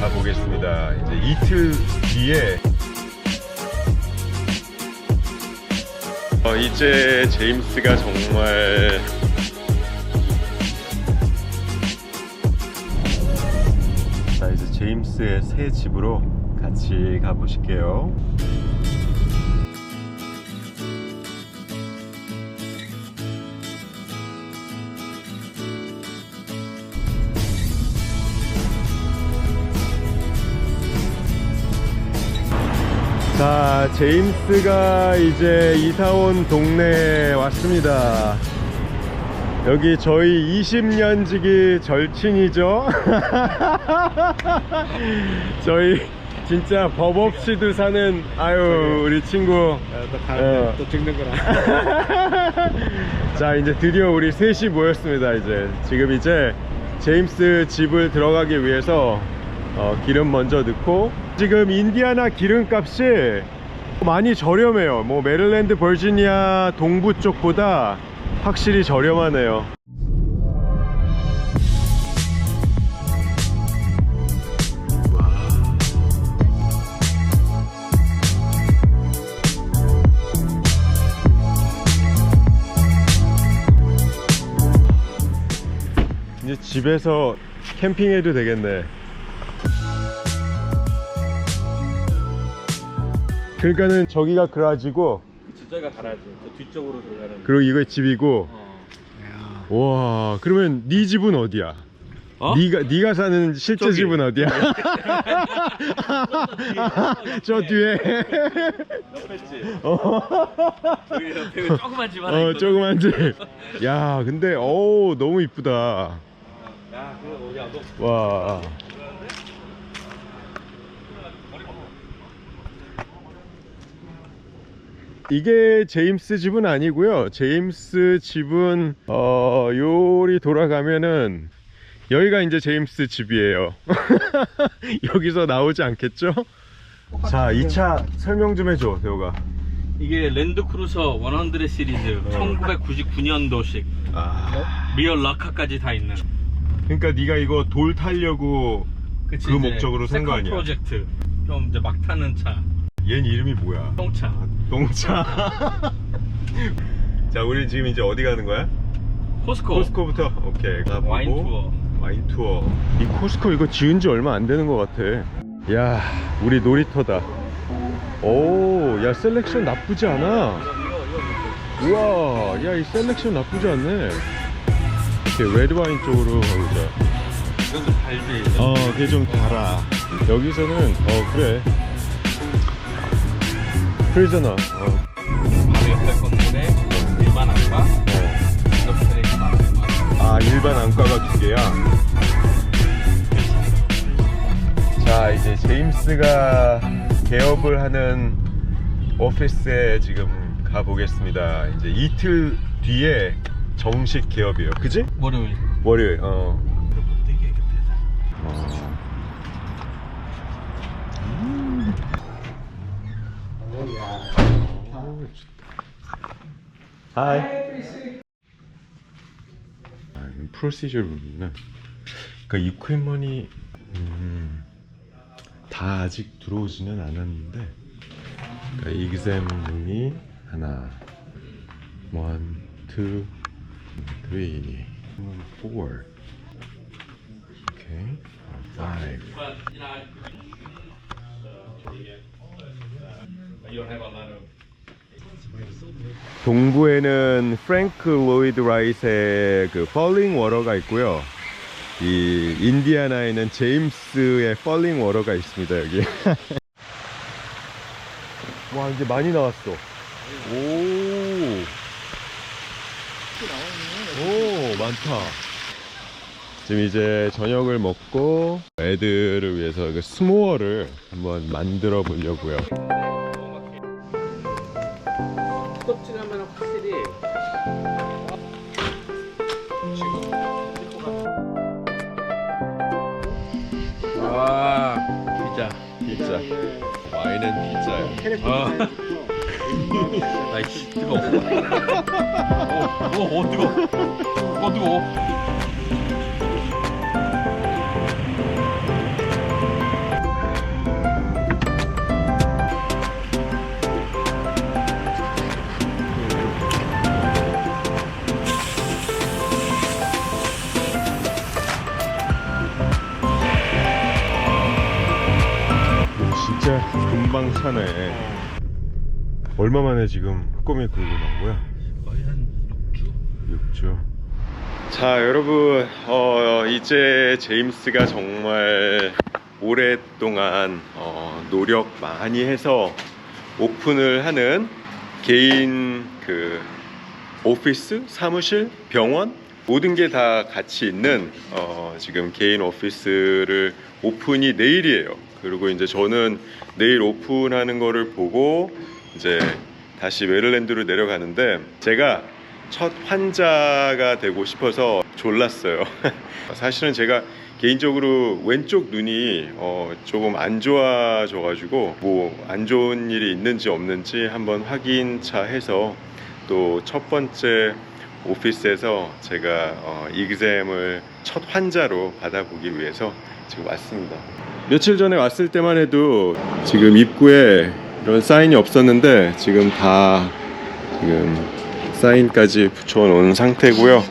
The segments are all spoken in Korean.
가보겠습니다. 이제 이틀 뒤에 어, 이제 제임스가 정말 자 이제 제임스의 새 집으로 같이 가보실게요. 자, 제임스가 이제 이사 온 동네에 왔습니다. 여기 저희 20년 지기 절친이죠. 저희 진짜 법 없이도 사는 아유 우리 친구. 또 어. 가는데 또 죽는 거라. 자 이제 드디어 우리 셋이 모였습니다 이제 지금 이제 제임스 집을 들어가기 위해서 어, 기름 먼저 넣고 지금 인디아나 기름값이 많이 저렴해요 뭐 메릴랜드 버지니아 동부 쪽보다 확실히 저렴하네요 이제 집에서 캠핑해도 되겠네. 그러니까는 저기가 그라지고 저희가 가라지. 저 뒤쪽으로 들어가는. 그리고 이거 집이고 어. 와 그러면 네 집은 어디야? 어? 네가 네가 사는 실제 저기. 집은 어디야? 저 뒤에 옆에 집. 어, 여기 옆에 조그만 집 하나 어 있거든. 조그만 집. 야 근데 오 너무 이쁘다. 야, 그거 어디야? 너 와. 이게 제임스 집은 아니고요. 제임스 집은 어 요리 돌아가면은 여기가 이제 제임스 집이에요. 여기서 나오지 않겠죠? 자, 이차 설명 좀 해줘, 대호가. 이게 랜드크루저 100 시리즈 1999년도식 아, 리얼 락카까지 다 있는. 그러니까 네가 이거 돌 타려고 그치, 그 목적으로 산 거 아니야? 프로젝트. 좀 이제 막 타는 차. 얜 이름이 뭐야? 똥차. 동차. 자, 우리 지금 이제 어디 가는 거야? 코스코. 코스코부터. 오케이. 가보고. 와인 투어. 와인 투어. 이 코스코 이거 지은 지 얼마 안 되는 것 같아. 야, 우리 놀이터다. 오, 야 셀렉션 나쁘지 않아. 우와, 야 이 셀렉션 나쁘지 않네. 이렇게 레드 와인 쪽으로 가보자. 이것도 달지. 어, 그게 좀 달아. 여기서는 어 그래. 그러잖아. 어. 바로 옆에 건물에 일반 안과, 있는 아 일반 안과가 두 개야. 자 이제 제임스가 개업을 하는 오피스에 지금 가보겠습니다. 이제 이틀 뒤에 정식 개업이에요. 그지? 월요일. 월요일. 어. 어. 하이. 아, 프로시저 부분은 그러니까 이퀄먼이 음, 다 아직 들어오지는 않았는데 그러니까 exam이 하나 one two three four. Okay. Five 동부에는 프랭크 로이드 라이트의 그 펄링 워러가 있고요. 이 인디아나에는 제임스의 펄링 워러가 있습니다 여기. 와 이제 많이 나왔어. 오. 오 많다. 지금 이제 저녁을 먹고 애들을 위해서 그 스모어를 한번 만들어 보려고요. 피자. 와인은 피자야. 아. 아이씨 뜨거워 오, 오, 오 뜨거워 어 뜨거워 얼마 만에 지금 꿈에 굴고 나온 거야? 거의 한 6주? 6주. 자, 여러분, 어, 이제 제임스가 정말 오랫동안 어, 노력 많이 해서 오픈을 하는 개인 그 오피스, 사무실, 병원 모든 게 다 같이 있는 어, 지금 개인 오피스를 오픈이 내일이에요. 그리고 이제 저는 내일 오픈하는 거를 보고 이제 다시 메릴랜드로 내려가는데 제가 첫 환자가 되고 싶어서 졸랐어요. 사실은 제가 개인적으로 왼쪽 눈이 어, 조금 안 좋아져가지고 뭐 안 좋은 일이 있는지 없는지 한번 확인차 해서 또 첫 번째 오피스에서 제가 어, 이그잼을 첫 환자로 받아보기 위해서 지금 왔습니다. 며칠 전에 왔을 때만 해도 지금 입구에 이런 사인이 없었는데 지금 다 지금 사인까지 붙여놓은 상태고요.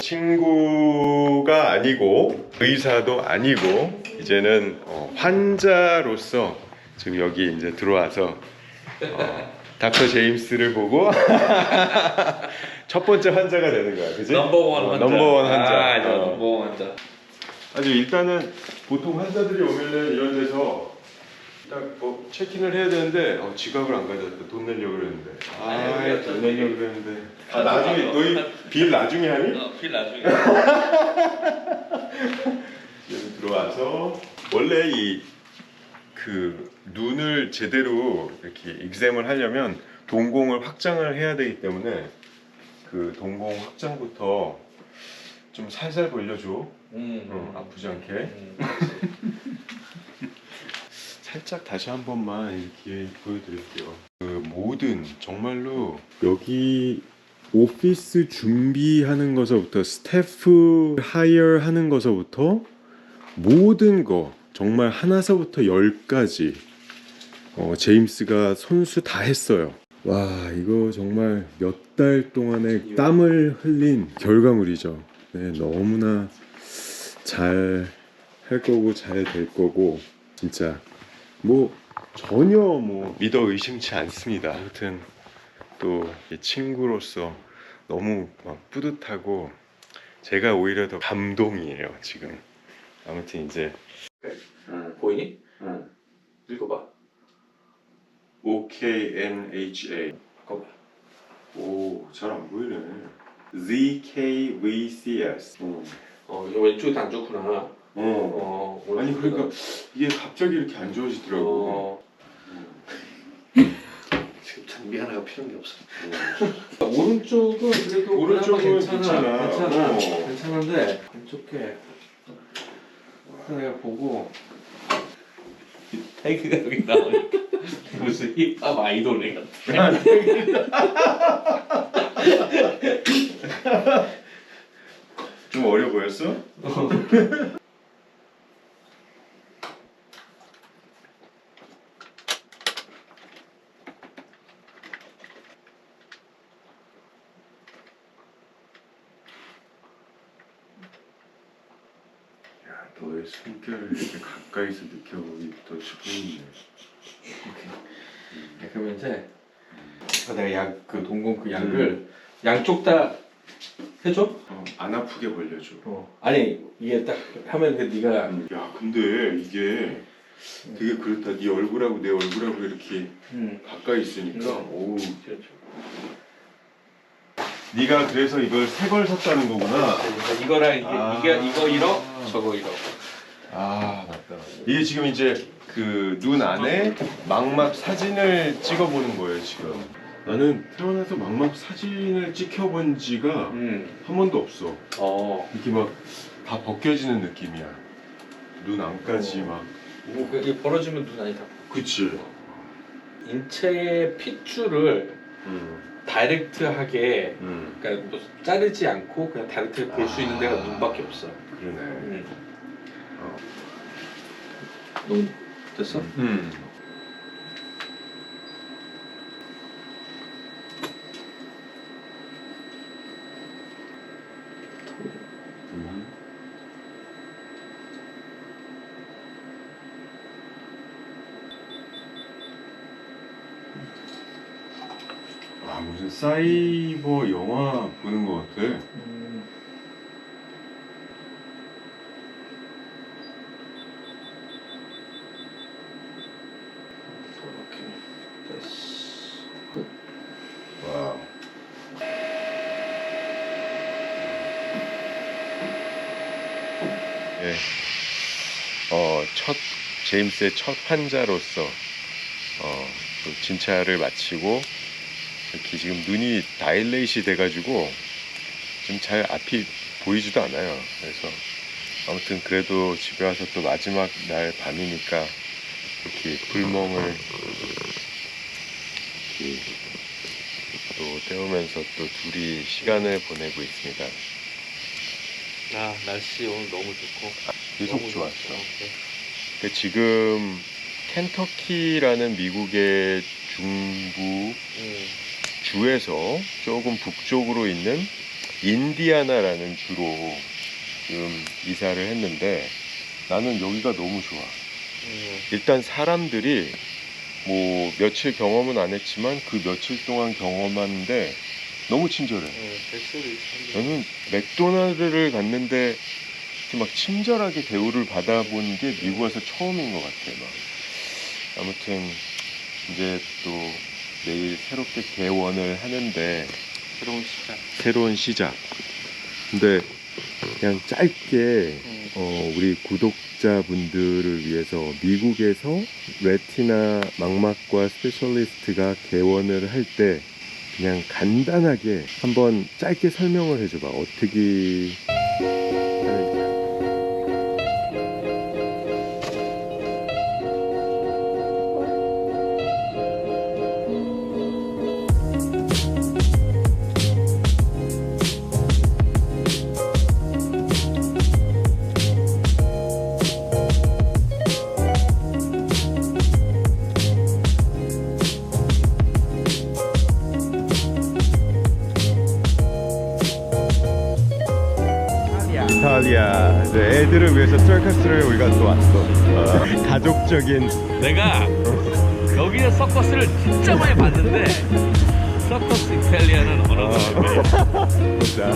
친구가 아니고 의사도 아니고 이제는 어, 환자로서 지금 여기 이제 들어와서 어, 닥터 제임스를 보고 첫 번째 환자가 되는 거야, 그지? 넘버원 어, 환자. 넘버원 환자. 아, 어. 넘버원 환자. 아주 일단은 보통 환자들이 오면은 이런 데서 딱 뭐 체킹을 해야 되는데 어, 지갑을 안 가져왔다 돈 내려고 그랬는데 아니, 우리가 돈 저기- 내려고 그랬는데 아 나중에 너희 빌 나중에 하니? 어, 필 나중에. 여기 들어와서 원래 이 그 눈을 제대로 이렇게 익셈을 하려면 동공을 확장을 해야 되기 때문에 그 동공 확장부터 좀 살살 벌려줘 음. 어, 아프지 않게 음. 살짝 다시 한 번만 이렇게 보여드릴게요. 그 모든 정말로 여기 오피스 준비하는 것서부터 스태프 하이어 하는 것서부터 모든 거 정말 하나서부터 열까지 어, 제임스가 손수 다 했어요. 와 이거 정말 몇 달 동안의 땀을 흘린 결과물이죠. 네, 너무나 잘 할 거고 잘 될 거고 진짜 뭐 전혀 뭐 믿어 의심치 않습니다. 아무튼 또이 친구로서 너무 막 뿌듯하고 제가 오히려 더 감동이에요 지금. 아무튼 이제 응. 보이니? 응. 읽어봐. O K N H A 바꿔봐. 오잘 안 보이네. Z K V C S. 어. 어, 이거 왼쪽이 안 좋구나. 어. 어, 아니. 그러니까 이게 갑자기 이렇게 안 좋아지더라고. 어, 지금 장비 하나가 필요한 게 없어. 오른쪽은 그래도 오른쪽은 그나마 괜찮아. 괜찮아. 괜찮아. 어. 괜찮은데 왼쪽 게 내가 보고 태그가 여기 나오니까 무슨 힙합 아이돌 같아. 좀 어려 보였어? 야, 너의 숨결을 이렇게 가까이서 느껴보기 더 좋네. 네, 그러면 이제 내가 약 그 동공 그 약을 양쪽 다 해줘? 어, 안 아프게 벌려줘. 어. 아니 이게 딱 하면 그 네가 야, 근데 이게 되게 그렇다. 네 얼굴하고 내 얼굴하고 이렇게 음. 가까이 있으니까. 음. 오우. 그렇죠. 네가 그래서 이걸 새걸 샀다는 거구나. 이거랑 이게 아. 이게 이거 1억 저거 1억. 아 맞다. 이게 지금 이제 그 눈 안에 망막 사진을 찍어보는 거예요 지금. 나는 태어나서 망막 사진을 찍혀본 지가 음. 한 번도 없어. 어. 이렇게 막 다 벗겨지는 느낌이야. 눈 안까지 어. 막. 그 이게 벌어지면 눈 안이 다. 그치. 인체의 핏줄을 음. 다이렉트하게 음. 그러니까 뭐 자르지 않고 그냥 다이렉트하게 볼 수 있는 데가 아. 눈밖에 없어. 그러네. 음. 너무 됐어? 음. 음. 아 무슨 사이버 영화 보는 것 같아. 음. 제임스의 첫 환자로서, 어, 또 진찰을 마치고, 이렇게 지금 눈이 다일레이시 돼가지고, 좀잘 앞이 보이지도 않아요. 그래서, 아무튼 그래도 집에 와서 또 마지막 날 밤이니까, 이렇게 불멍을, 이렇게 또 때우면서 또 둘이 시간을 보내고 있습니다. 아 날씨 오늘 너무 좋고. 계속 좋았어. 좋죠. 네. 그 지금 켄터키라는 미국의 중부 음. 주에서 조금 북쪽으로 있는 인디아나라는 주로 지금 이사를 했는데 나는 여기가 너무 좋아. 음. 일단 사람들이 뭐 며칠 경험은 안 했지만 그 며칠 동안 경험하는데 너무 친절해. 음. 저는 맥도날드를 갔는데 이렇게 막 친절하게 대우를 받아본 게 미국 와서 처음인 것 같아요. 막. 아무튼 이제 또 내일 새롭게 개원을 하는데 새로운 시작. 새로운 시작. 근데 그냥 짧게 음. 어, 우리 구독자분들을 위해서 미국에서 레티나 망막과 스페셜리스트가 개원을 할 때 그냥 간단하게 한번 짧게 설명을 해줘봐. 어떻게 아 이제 애들을 위해서 서커스를 우리가 또 왔어. 어, 가족적인 내가 여기에 서커스를 진짜 많이 봤는데 서커스 이탈리아는 어느 어, 보자.